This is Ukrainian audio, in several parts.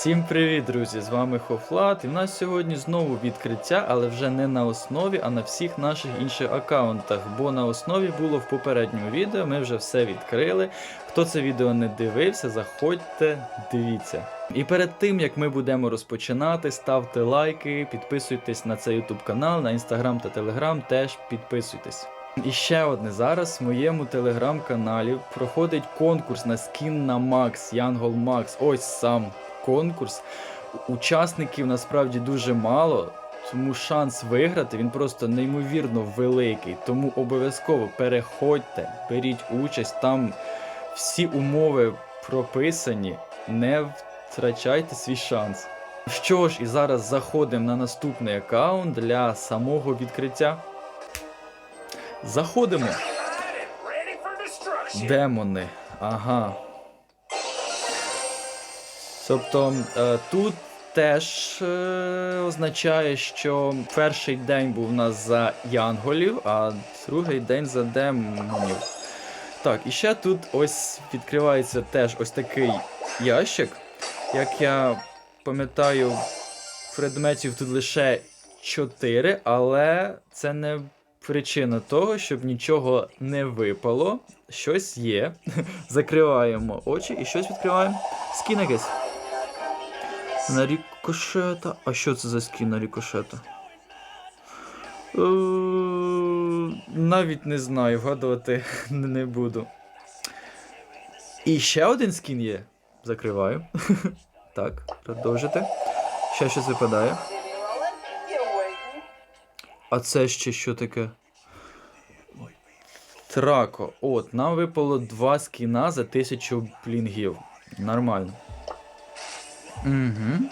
Всім привіт, друзі! З вами Хофлат. І в нас сьогодні знову відкриття, але вже не на основі, а на всіх наших інших аккаунтах. Бо на основі було в попередньому відео. Ми вже все відкрили. Хто це відео не дивився, заходьте, дивіться. І перед тим як ми будемо розпочинати, ставте лайки, підписуйтесь на цей YouTube канал, на інстаграм та телеграм теж підписуйтесь. І ще одне зараз в моєму телеграм-каналі проходить конкурс на скін на Макс, Янгол Макс. Ось сам конкурс. Учасників насправді дуже мало, тому шанс виграти він просто неймовірно великий. Тому обов'язково переходьте, беріть участь, там всі умови прописані, не втрачайте свій шанс. Що ж, і зараз заходимо на наступний аккаунт для самого відкриття. Заходимо. Демони. Ага. Тобто е, тут теж е, означає, що перший день був у нас за янголів, а другий день за демонів. Так, і ще тут ось відкривається теж ось такий ящик. Як я пам'ятаю, предметів тут лише 4, але це не причина того, щоб нічого не випало. Щось є. Закриваємо очі і щось відкриваємо. Скін якийсь. На рікошета. А що це за скін на рікошета? Е, Навіть не знаю, вгадувати не буду. І ще один скін є. Закриваю. Так, продовжити. Ще щось випадає. А це ще що таке? Трако. От, нам випало два скіна за тисячу блінгів. Нормально. Угу.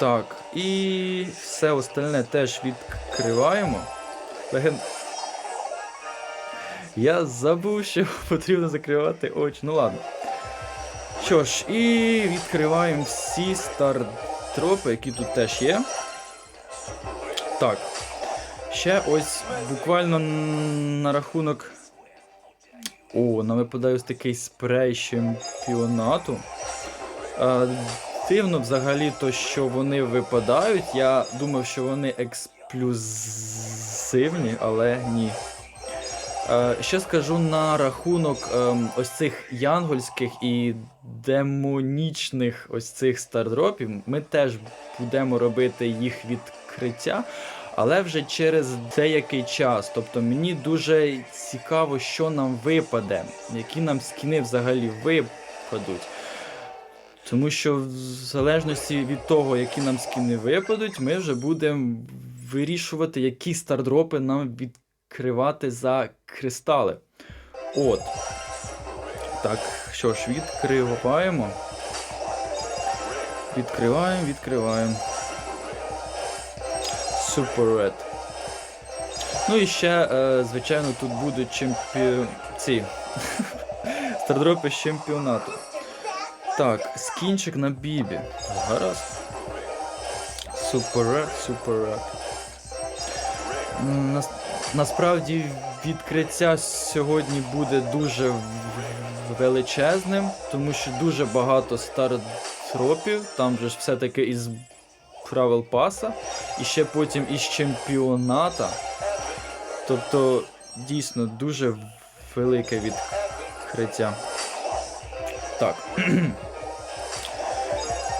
Так, і все остальне теж відкриваємо. Леген... Я забув, що потрібно закривати очі. Ну ладно. Що ж, і відкриваємо всі стартропи, які тут теж є. Так. Ще ось буквально на рахунок. О, нам випадає ось такий спрей чемпіонату. А, дивно взагалі то, що вони випадають. Я думав, що вони ексклюзивні, але ні. Е, Ще скажу на рахунок ем, ось цих янгольських і демонічних ось цих стардропів. Ми теж будемо робити їх відкриття, але вже через деякий час. Тобто мені дуже цікаво, що нам випаде, які нам скіни взагалі випадуть. Тому що в залежності від того, які нам скіни випадуть, ми вже будемо вирішувати, які стардропи нам відкривати за кристали. От. Так, що ж, відкриваємо. Відкриваємо, відкриваємо. Red. Ну і ще, е, звичайно, тут будуть чемпі... ці стардропи з чемпіонату. Так, скінчик на бібі. Гаразд. Red. М, Нас, насправді відкриття сьогодні буде дуже величезним, тому що дуже багато стартропів, там же ж все-таки із правил паса, і ще потім із чемпіоната. Тобто, дійсно дуже велике відкриття. Так.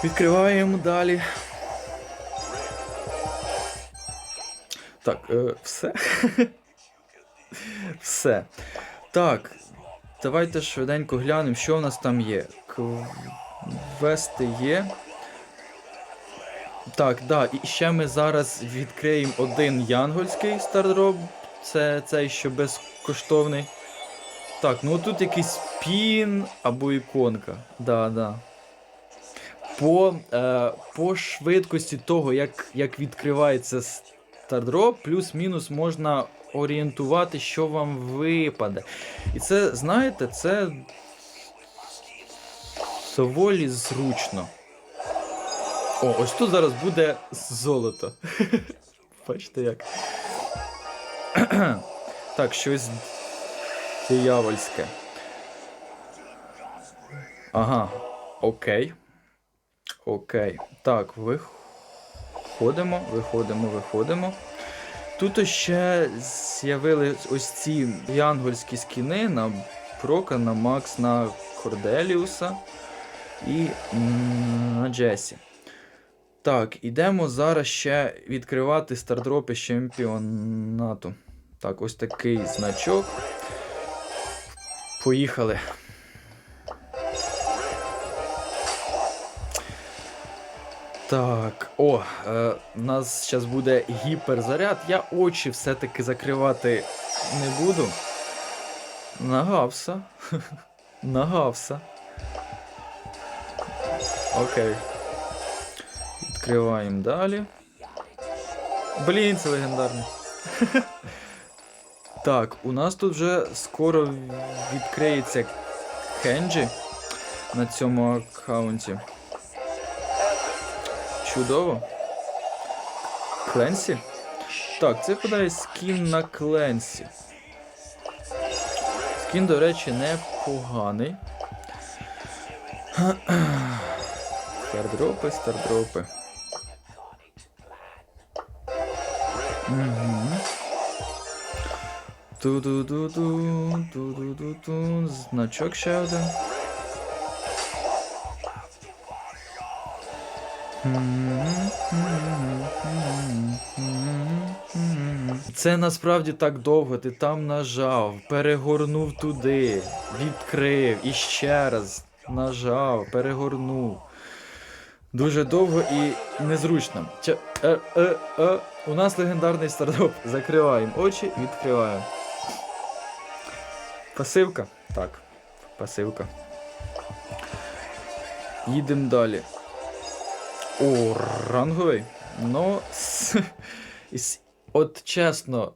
Відкриваємо далі. Так, е, все. все. Так. Давайте швиденько глянемо, що в нас там є. Квести є. Так, да, і ще ми зараз відкриємо один янгольський стардроп. Це цей, що безкоштовний. Так, ну тут якийсь пін або іконка. Да, да. По, е, по швидкості того, як, як відкривається стардроп, плюс-мінус можна орієнтувати, що вам випаде. І це, знаєте, це доволі зручно. О, ось тут зараз буде золото. Бачите як. так, щось диявольське. Ага, окей. Окей. Так, виходимо, виходимо, виходимо. Тут ще з'явились ось ці янгольські скіни на Прока, на Макс, на Корделіуса і на Джесі. Так, ідемо зараз ще відкривати стардропи чемпіонату. Так, ось такий значок. Поїхали. Так, о, е, у нас зараз буде гіперзаряд. Я очі все-таки закривати не буду. Нагався. Нагався. Окей. Відкриваємо далі. Блін, це легендарний. Так, у нас тут вже скоро відкриється Кенджі на цьому аккаунті. Чудово. Кленсі? Так, це подає скін на Кленсі. Скін, до речі, непоганий. Стардропи, стардропи. Угу. Ту-ду-ду-ду, ту-ду-ду-ду, значок ще один. Це насправді так довго. Ти там нажав, перегорнув туди, відкрив і ще раз нажав, перегорнув. Дуже довго і незручно. Ча- е, е, е. У нас легендарний стартап. Закриваємо очі, відкриваємо. Пасивка? Так, пасивка. Їдемо далі. О, ранговий. Ну, от чесно,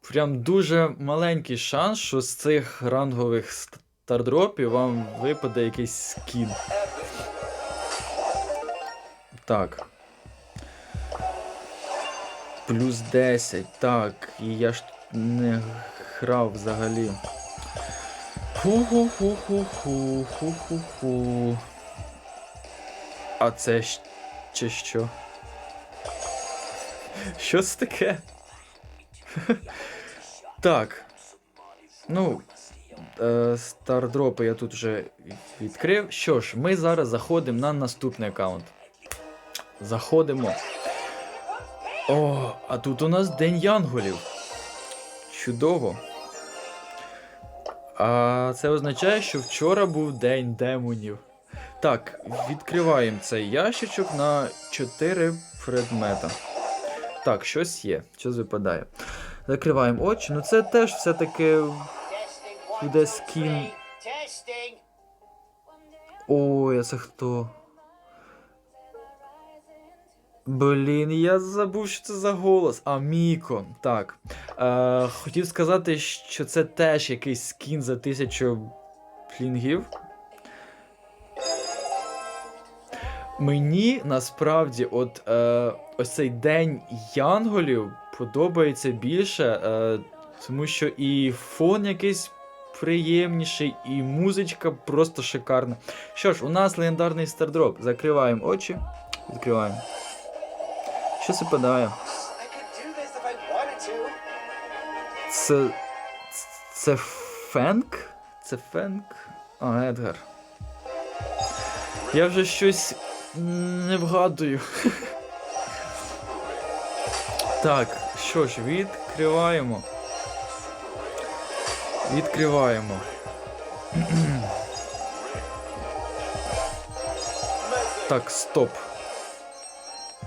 прям дуже маленький шанс, що з цих рангових стардропів вам випаде якийсь скін. Так. Плюс 10. Так, і я ж не грав взагалі. Ху-ху-ху-ху-ху, ху-ху-ху. А це чи що? Що це таке? так. Ну, е, стардропи я тут вже відкрив. Що ж, ми зараз заходимо на наступний аккаунт. Заходимо. О, а тут у нас День Янголів. Чудово. А це означає, що вчора був День демонів. Так, відкриваємо цей ящичок на 4 предмета. Так, щось є, щось випадає. Закриваємо очі. Ну це теж все-таки буде скін. Ой, а це хто? Блін, я забув, що це за голос. Міко. Так. Е, хотів сказати, що це теж якийсь скін за тисячу флінгів. Мені насправді, от е, ось цей день янголів подобається більше, е, тому що і фон якийсь приємніший, і музичка просто шикарна. Що ж, у нас легендарний стардроп. Закриваємо очі, відкриваємо. Wanted to. Це. Це Фенк? Це Фенк? А, Едгар. Я вже щось не вгадую. так, що ж, відкриваємо. Відкриваємо. так, стоп.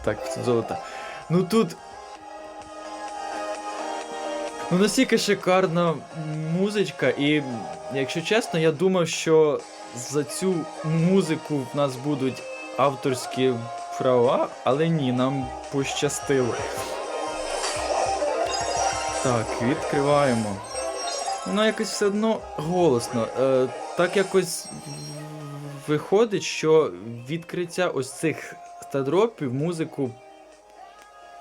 Так, тут золото. Ну тут. Ну настільки шикарна музичка, і якщо чесно, я думав, що за цю музику в нас будуть авторські права, але ні, нам пощастило. Так, відкриваємо. Воно якось все одно голосно. Е, так якось виходить, що відкриття ось цих стадропів музику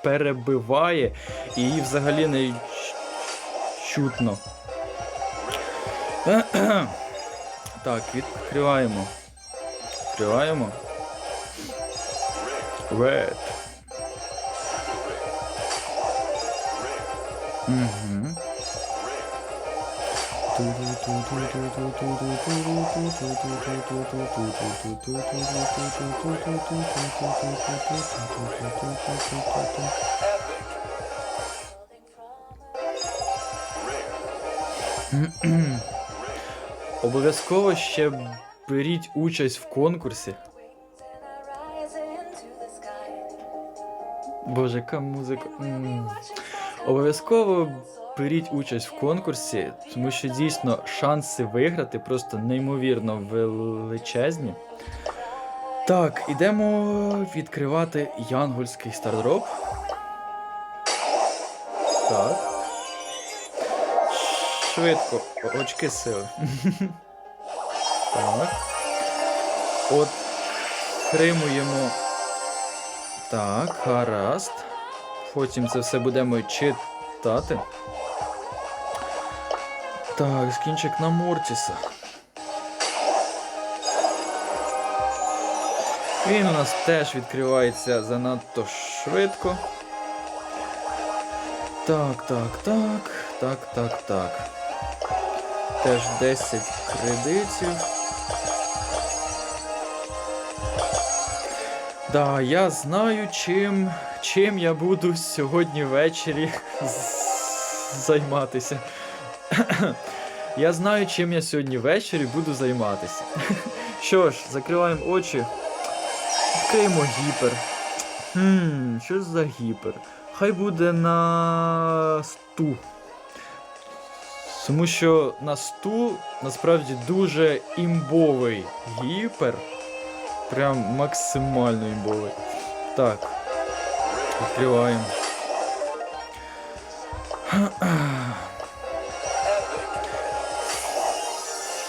перебиває і її взагалі не чутно. Так, відкриваємо. Відкриваємо. Red. Угу. Обов'язково ще беріть участь в конкурсі. Боже, яка музика. Обов'язково беріть участь в конкурсі, тому що дійсно шанси виграти просто неймовірно величезні. Так, ідемо відкривати янгольський стардроп. Так. Швидко, очки сили. Так. Отримуємо. Так, гаразд. Потім це все будемо читати. Так, скінчик на Мортіса. Він у нас теж відкривається занадто швидко. Так, так, так, так, так, так. Теж 10 кредитів. Да, я знаю, чим, чим я буду сьогодні ввечері займатися. я знаю, чим я сьогодні ввечері буду займатися. Що ж, закриваємо очі. Відкриємо гіпер. Хм, що за гіпер? Хай буде на сту. Тому що на сту насправді дуже імбовий гіпер. Прям максимально імбовий. Так. Відкриваємо.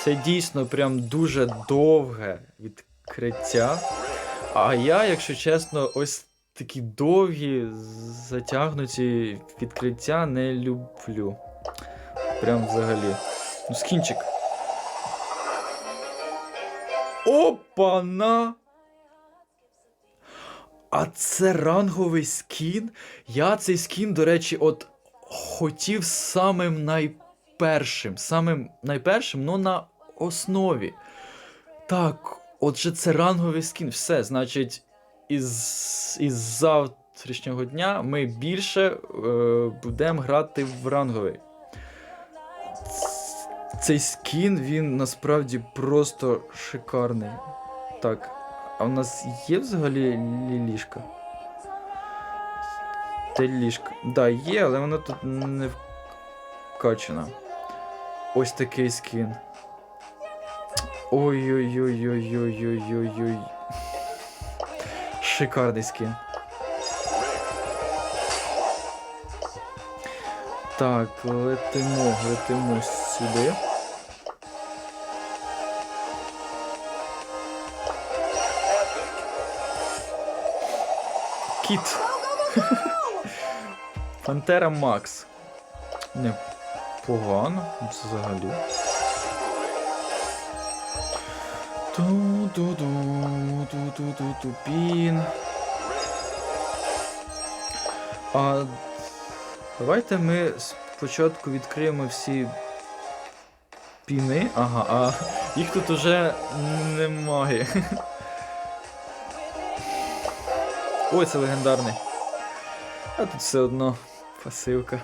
Це дійсно прям дуже довге відкриття. А я, якщо чесно, ось такі довгі, затягнуті відкриття не люблю. Прям взагалі. Ну, скінчик. Опана! А це ранговий скін. Я цей скін, до речі, от хотів самим найпершим. Самим найпершим, ну на основі. Так, отже, це ранговий скін. Все, значить, із, із завтрашнього дня ми більше е, будемо грати в ранговий. Цей скін, він насправді просто шикарний. Так, а в нас є взагалі лі- ліжка? Те ліжка. Да, є, але воно тут не вкачано. Ось такий скін. Ой-ой-ой-ой-ой-ой-ой-ой. Шикарний скін. Так, летимо, летимо сюди. Кіт. Пантера Макс. Не погано взагалі. Ту-ду-ду, ту-ду-ду-ду, пін. А давайте ми спочатку відкриємо всі піни. Ага, а їх тут уже немає. Ой, це легендарний. А тут все одно пасивка.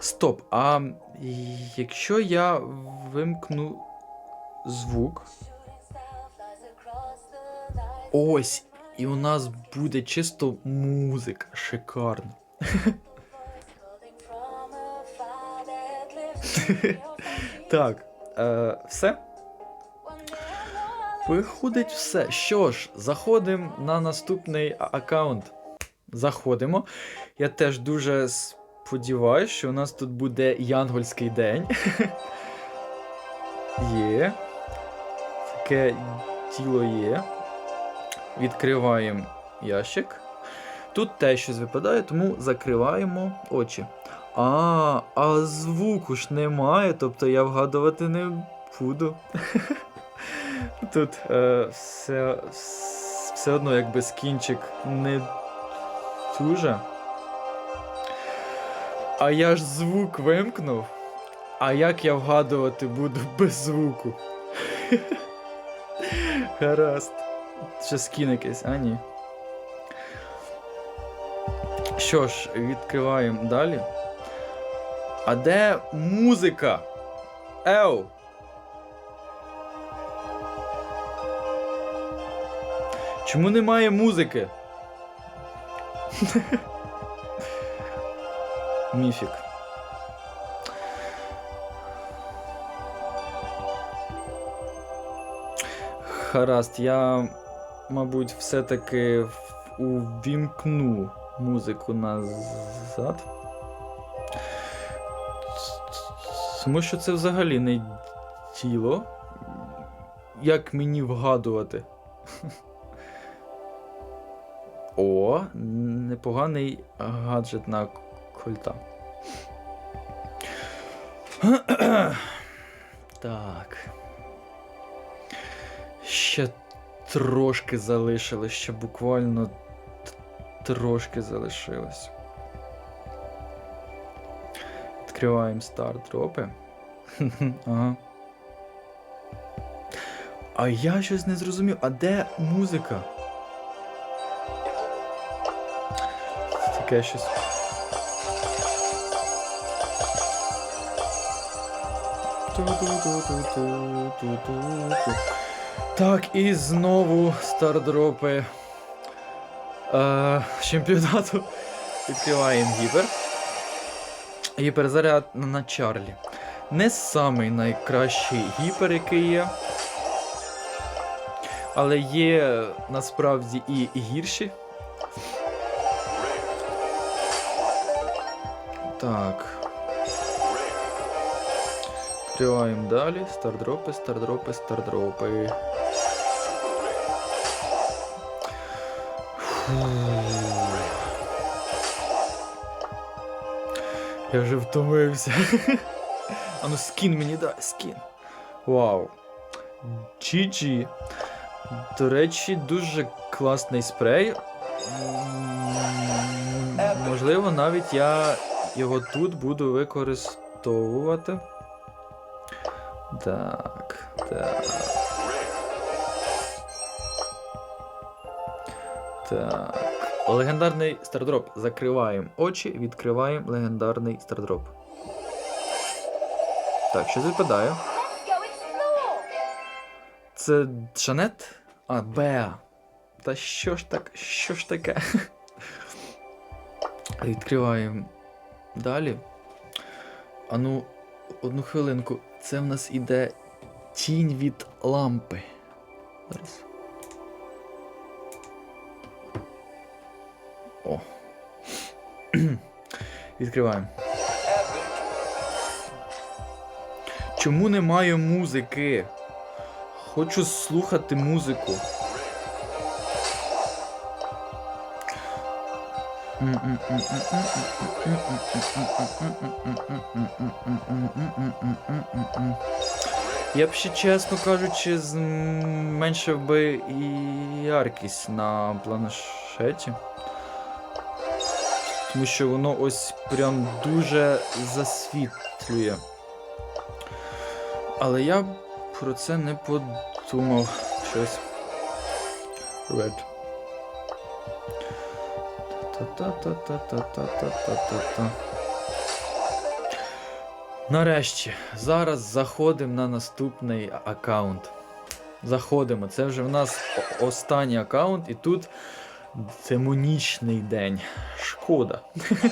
Стоп, а якщо я вимкну звук. Ось, і у нас буде чисто музика. Шикарно. Так, е, все. Виходить все. Що ж, заходимо на наступний аккаунт. Заходимо. Я теж дуже сподіваюся, що у нас тут буде янгольський день. Є. Таке тіло є. Відкриваємо ящик. Тут те щось випадає, тому закриваємо очі. А, а звуку ж немає, тобто я вгадувати не буду. Тут е, все, вс- все одно якби скінчик не дуже. А я ж звук вимкнув. А як я вгадувати буду без звуку? Гаразд. Ще скін якийсь, а ні. Що ж, відкриваємо далі. А де музика? Еу! Чому немає музики? Міфік. Гаразд, я, мабуть, все-таки увімкну музику назад. Тому що це взагалі не тіло. Як мені вгадувати? О, непоганий гаджет на кольта. Так. Ще трошки залишилось, ще буквально трошки залишилось. Відкриваємо стартропи. ага. А я щось не зрозумів, а де музика? Таке щось. Ту-ту-ту-ту-ту-ту-ту-ту. Так, і знову стардропи е, чемпіонату. Відкриваємо гіпер. Гіперзаряд на Чарлі. Не самий найкращий гіпер, який є. Але є насправді і гірші. Так. Відкриваємо далі. Стардропи, стардропи, стардропи. Я вже втомився. А ну скін мені дай, скін. Вау. GG. До речі, дуже класний спрей. Можливо, навіть я його тут буду використовувати. Так, так. Так. Легендарний стардроп. Закриваємо очі, відкриваємо легендарний стардроп. Так, що випадає? Це Джанет? А, Беа. Та що ж так, що ж таке? Відкриваємо далі. А ну, одну хвилинку. Це в нас іде тінь від лампи. Зараз. О. Відкриваємо. Чому немає музики? Хочу слухати музику. Я б ще, чесно кажучи, зменшив би і яркість на планшеті. Тому що воно ось прям дуже засвітлює. Але я про це не подумав щось. Red. Та-та-та-та-та-та-та-та-та. Нарешті, зараз заходимо на наступний аккаунт. Заходимо. Це вже в нас останній аккаунт, і тут демонічний день. Шкода.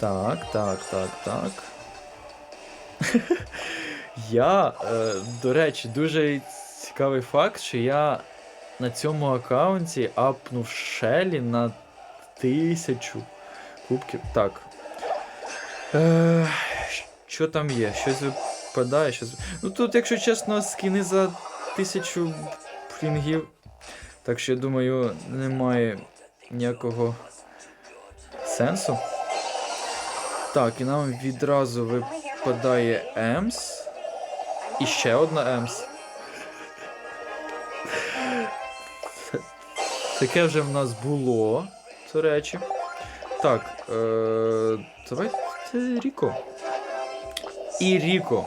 Так, так, так, так. Я, е, до речі, дуже цікавий факт, що я на цьому аккаунті апнув Шелі на тисячу кубків. Так. Е, що там є? Щось випадає, щось. Ну тут, якщо чесно, скіни за тисячу флінгів. Так що я думаю, немає ніякого сенсу. Так, і нам відразу випадає Емс. І ще одна Емс. Таке вже в нас було, до речі. Так, е, давайте Ріко. І Ріко.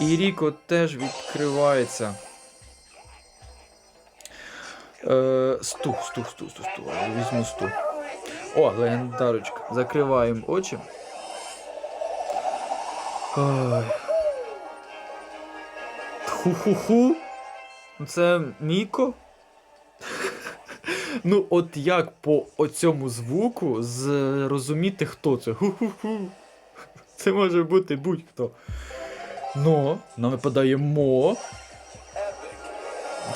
І Ріко теж відкривається. Е, сту, сту, сту, сту, сту. Візьму сту. О, легендарочка. Закриваємо очі. Ой. Ху-ху-ху. Це Міко? Ну, от як по оцьому звуку зрозуміти, хто це? Ху-ху-ху. Це може бути будь-хто. Но, нам випадає мо.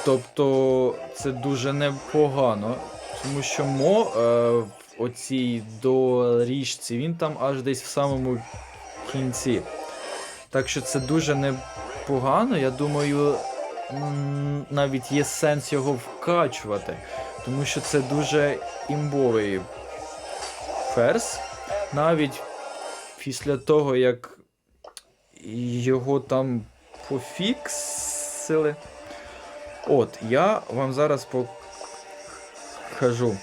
Тобто це дуже непогано. Тому що мо е, оцій доріжці, він там аж десь в самому кінці. Так що це дуже непогано. Я думаю, навіть є сенс його вкачувати. Тому що це дуже імбовий ферзь. Навіть після того, як його там пофіксили. От, я вам зараз покажу.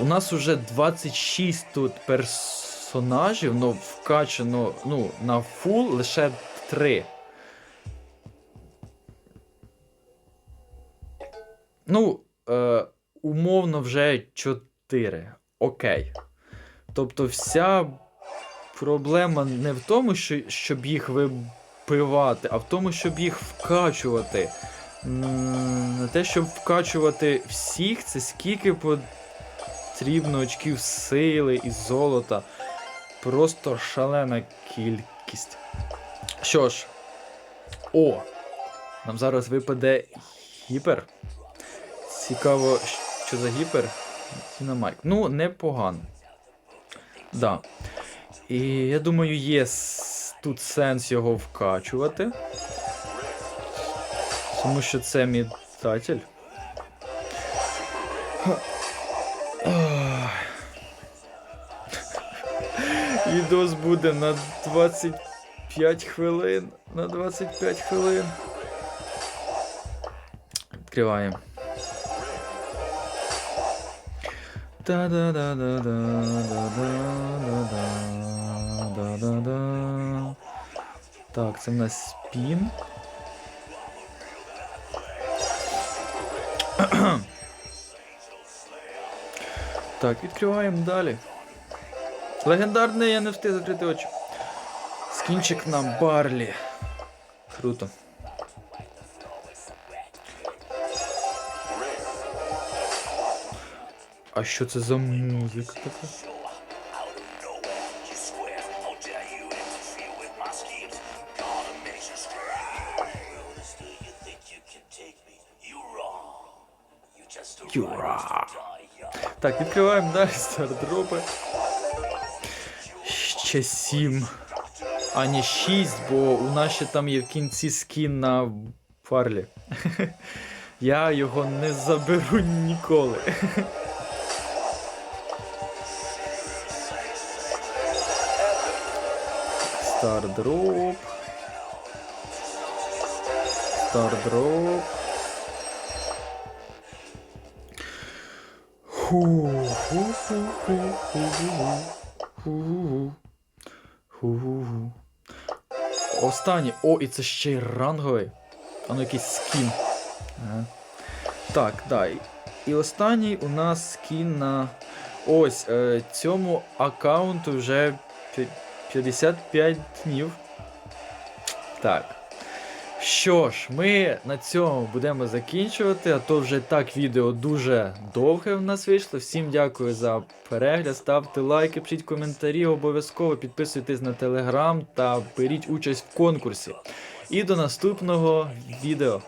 У нас уже 26 тут персонажів, ну вкачано ну, на фул лише 3. Ну, е, умовно, вже 4. Окей. Тобто, вся проблема не в тому, що, щоб їх вибивати, а в тому, щоб їх вкачувати. Не те, щоб вкачувати всіх, це скільки потрібно очків сили і золота. Просто шалена кількість. Що ж, о! Нам зараз випаде гіпер. Цікаво, що за гіпер? Дінамайк. Ну, непогано. Да. І я думаю, є тут сенс його вкачувати. Тому що це. Ах. Відос буде на 25 хвилин. На 25 хвилин. Відкриваємо. Та-да-да-да-да-да-да-да-да-да. Так, це в нас спін. Так, відкриваємо далі. Легендарний, я не встиг закрити очі. Скінчик на барлі. Круто. А що це за музика така? Юра. Так, відкриваємо далі стардропи. Ще сім. А не 6, бо у нас ще там є в кінці скін на фарлі. Я його не заберу ніколи. Стардроп. Стардроп. Ху-ху-ху-ху-ху-ху. Ху-ху-ху. Останній. О, і це ще й ранговий. А ну якийсь скін. Ага. Так, да. і- І останній у нас скін на. Ось е, цьому аккаунту вже 55 днів. Так. Що ж, ми на цьому будемо закінчувати, а то вже так відео дуже довге в нас вийшло. Всім дякую за перегляд, ставте лайки, пишіть коментарі, обов'язково підписуйтесь на телеграм та беріть участь в конкурсі. І до наступного відео.